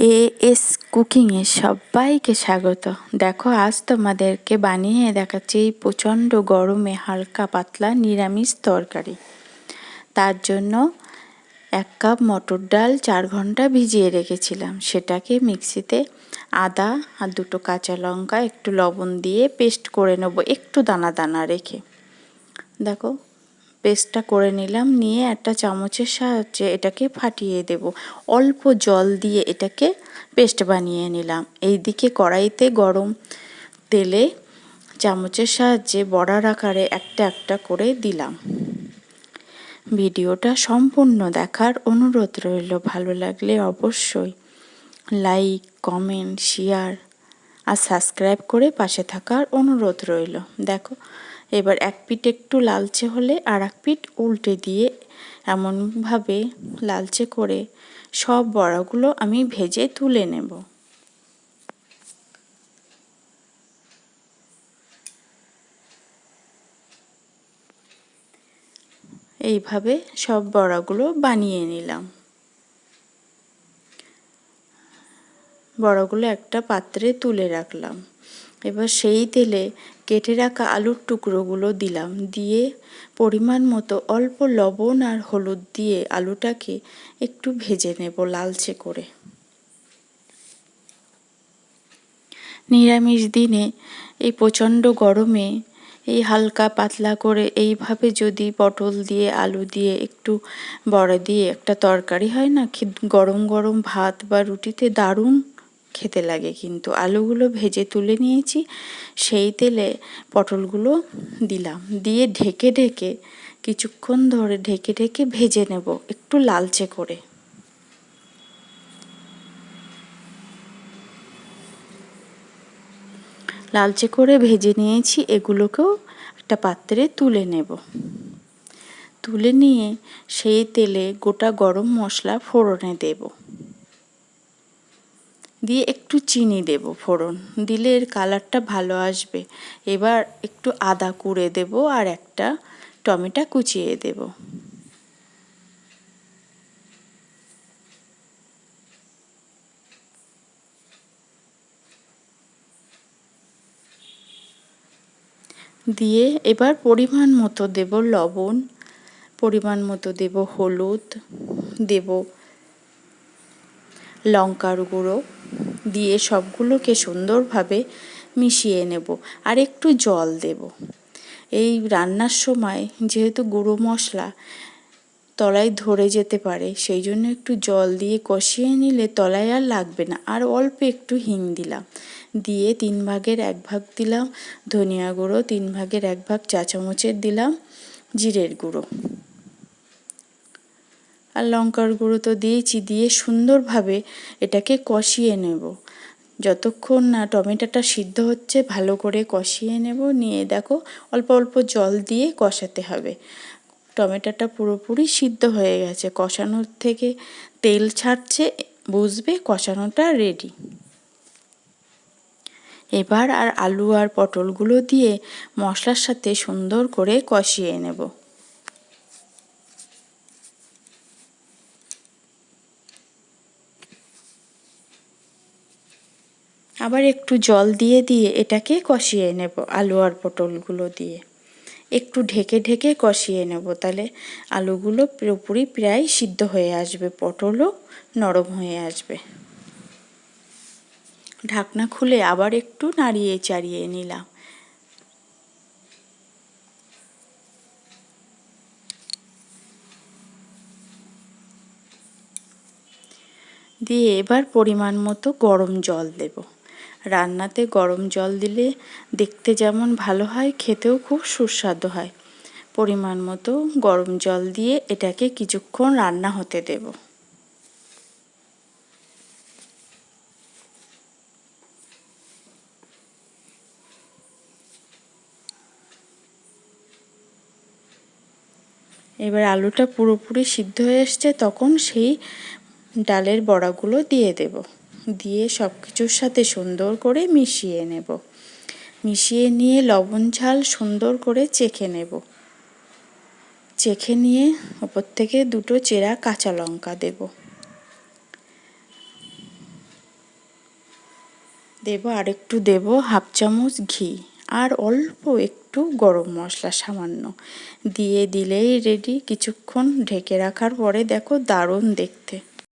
A S কুকিংয়ে সবাইকে স্বাগত। দেখো, আজ তোমাদেরকে বানিয়ে দেখাচ্ছি এই প্রচণ্ড গরমে হালকা পাতলা নিরামিষ তরকারি। তার জন্য এক কাপ মটর ডাল চার ঘণ্টা ভিজিয়ে রেখেছিলাম। সেটাকে মিক্সিতে আদা আর দুটো কাঁচা লঙ্কা, একটু লবণ দিয়ে পেস্ট করে নেব, একটু দানা দানা রেখে। দেখো পেস্টটা করে নিলাম, নিয়ে একটা চামচের সাহায্যে এটাকে ফাটিয়ে দেব। অল্প জল দিয়ে এটাকে পেস্ট বানিয়ে নিলাম। এই দিকে কড়াইতে গরম তেলে চামচের সাহায্যে বড়ার আকারে একটা একটা করে দিলাম। ভিডিওটা সম্পূর্ণ দেখার অনুরোধ রইল। ভালো লাগলে অবশ্যই লাইক, কমেন্ট, শেয়ার আর সাবস্ক্রাইব করে পাশে থাকার অনুরোধ রইল। দেখো এবার এক পিঠ একটু লালচে হলে আর এক পিঠ উল্টে দিয়ে এমনভাবে লালচে করে সব বড়াগুলো আমি ভেজে তুলে নেব। এইভাবে সব বড়াগুলো বানিয়ে নিলাম। বড়াগুলো একটা পাত্রে তুলে রাখলাম। এবার সেই তেলে কেটে রাখা আলুর টুকরোগুলো দিলাম। দিয়ে পরিমাণ মতো অল্প লবণ আর হলুদ দিয়ে আলুটাকে একটু ভেজে নেব লালচে করে। নিরামিষ দিনে এই প্রচণ্ড গরমে এই হালকা পাতলা করে এইভাবে যদি পটল দিয়ে, আলু দিয়ে একটু বড়া দিয়ে একটা তরকারি হয় না গরম গরম ভাত বা রুটিতে দারুণ খেতে লাগে, কিন্তু আলুগুলো ভেজে তুলে নিয়েছি, সেই তেলে পটলগুলো দিলাম। দিয়ে ঢেকে ঢেকে কিছুক্ষণ ধরে ঢেকে ঢেকে ভেজে নেব একটু লালচে করে। লালচে করে ভেজে নিয়েছি, এগুলোকেও একটা পাত্রে তুলে নেব। তুলে নিয়ে সেই তেলে গোটা গরম মশলা ফোড়নে দেবো। দিয়ে একটু চিনি দেব ফোড়ন। দিলে এর কালারটা ভালো আসবে। এবার একটু আদা কুড়ে দেব আর একটা টমেটো কুচিয়ে দেব। দিয়ে এবার পরিমাণ মতো দেব লবণ, পরিমাণ মতো দেব হলুদ, দেব লঙ্কার গুঁড়ো দিয়ে সবগুলোকে সুন্দরভাবে মিশিয়ে নেব আর একটু জল দেব। এই রান্নার সময় যেহেতু গুঁড়ো মশলা তলায় ধরে যেতে পারে, সেই জন্য একটু জল দিয়ে কষিয়ে নিলে তলায় আর লাগবে না। আর অল্প একটু হিং দিলাম। দিয়ে তিন ভাগের এক ভাগ দিলাম, ধনিয়া গুঁড়ো, তিন ভাগের এক ভাগ চা চামচের দিলাম, জিরের গুঁড়ো। আর লঙ্কার গুঁড়ো তো দিয়েছি, দিয়ে সুন্দরভাবে এটাকে কষিয়ে নেব। যতক্ষণ না টমেটোটা সিদ্ধ হচ্ছে, ভালো করে কষিয়ে নেব। নিয়ে দেখো, অল্প অল্প জল দিয়ে কষাতে হবে। টমেটোটা পুরোপুরি সিদ্ধ হয়ে গেছে। কষানোর থেকে তেল ছাড়ছে, বুঝবে? কষানোটা রেডি এবার আর আলু আর পটলগুলো দিয়ে মশলার সাথে সুন্দর করে কষিয়ে নেব। আবার একটু জল দিয়ে দিয়ে এটাকে কষিয়ে নেব, আলু আর পটলগুলো দিয়ে। একটু ঢেকে ঢেকে কষিয়ে নেব, তাহলে আলুগুলো পুরোপুরি প্রায় সিদ্ধ হয়ে আসবে, পটলও নরম হয়ে আসবে। ঢাকনা খুলে আবার একটু নাড়িয়ে চাড়িয়ে নিলাম। দিয়ে এবার পরিমাণ মতো গরম জল দেবো। রান্নাতে গরম জল দিলে দেখতে যেমন ভালো হয়, খেতেও খুব সুস্বাদু হয়। পরিমাণ মতো গরম জল দিয়ে এটাকে কিছুক্ষণ রান্না হতে দেব। এবার আলুটা পুরোপুরি সিদ্ধ হয়ে এসছে, তখন সেই ডালের বড়াগুলো দিয়ে দেবো। দিয়ে সব কিছুর সাথে সুন্দর করে মিশিয়ে নেব। মিশিয়ে নিয়ে লবণ ঝাল সুন্দর করে চেখে নেব। চেখে নিয়ে ওপর থেকে দুটো চেরা কাঁচা লঙ্কা দেব। দেব আর একটু দেব হাফ চামচ ঘি আর অল্প একটু গরম মশলা সামান্য। দিয়ে দিলেই রেডি কিছুক্ষণ ঢেকে রাখার পরে দেখো দারুণ দেখতে।